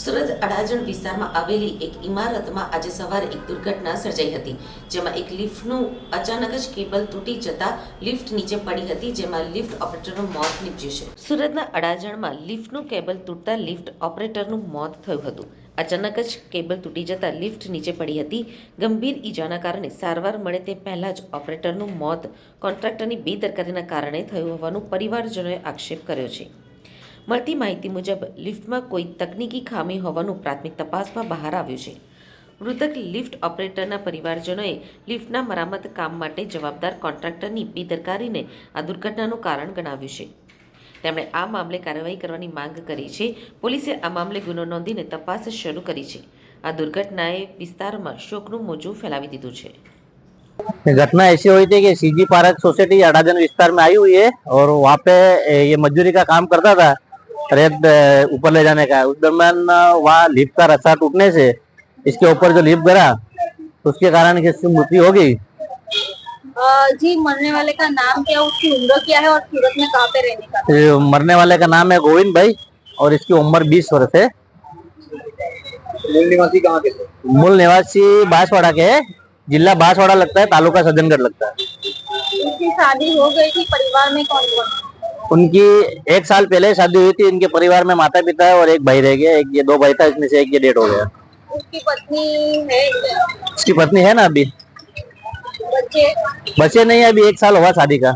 સુરત અડાજણ વિસ્તારમાં આવેલી એક ઇમારતમાં આજે સવારે એક દુર્ઘટના સર્જાઈ હતી, જેમાં એક લિફ્ટનું અચાનક જ કેબલ તૂટી જતા લિફ્ટ નીચે પડી હતી, જેમાં લિફ્ટ ઓપરેટરનું મોત નીપજ્યું છે. સુરતના અડાજણમાં લિફ્ટનું કેબલ તૂટતા લિફ્ટ ઓપરેટરનું મોત થયું હતું. અચાનક જ કેબલ તૂટી જતા લિફ્ટ નીચે પડી હતી. ગંભીર ઈજાના કારણે સારવાર મળે તે પહેલાં જ ઓપરેટરનું મોત કોન્ટ્રાક્ટરની બેદરકારીના કારણે થયું હોવાનું પરિવારજનોએ આક્ષેપ કર્યો છે. મળતી માહિતી મુજબ લિફ્ટમાં કોઈ તકનીકી ખામી હોવાનું પ્રાથમિક તપાસમાં બહાર આવ્યું છે મૃતક લિફ્ટ ઓપરેટરના પરિવારજનોએ લિફ્ટના મરામત કામ માટે જવાબદાર કોન્ટ્રાક્ટરની બેદરકારીને આ દુર્ઘટનાનું કારણ ગણાવ્યું છે તેમણે આ મામલે કાર્યવાહી કરવાની માંગ કરી છે પોલીસે આ મામલે ગુનો નોંધીને તપાસ શરૂ કરી છે આ દુર્ઘટનાએ વિસ્તારમાં શોકનું મોજું ફેલાવી દીધું છે ये घटना ऐसी हुई थी कि सीजी पार्क सोसाइटी अडाजन विस्तार में आई हुई है और वहाँ पे ए, ये मजदूरी का काम करता था रेत ऊपर ले जाने का उस दरमियान वहाँ लिफ्ट का रस्सा टूटने से इसके ऊपर जो लिफ्ट गिरा उसके कारण इसकी मृत्यु हो गई। जी मरने वाले का नाम क्या उसकी उम्र क्या है और सूरत में कहाँ पे रहने का? मरने वाले का नाम है गोविंद भाई और इसकी उम्र 20 वर्ष है। मूल निवासी कहाँ के मूल निवासी बांसवाड़ा के है। जिला बांसवाड़ा लगता है तालुका सज्जनगढ़ लगता है। शादी हो गई थी परिवार में कौन कौन उनकी एक साल पहले शादी हुई थी इनके परिवार में माता पिता है और एक भाई रह गया एक ये दो भाई था इसमें से एक ये डेट हो गया उसकी पत्नी है क्या? उसकी पत्नी है ना अभी बच्चे बच्चे नहीं है, अभी एक साल हुआ शादी का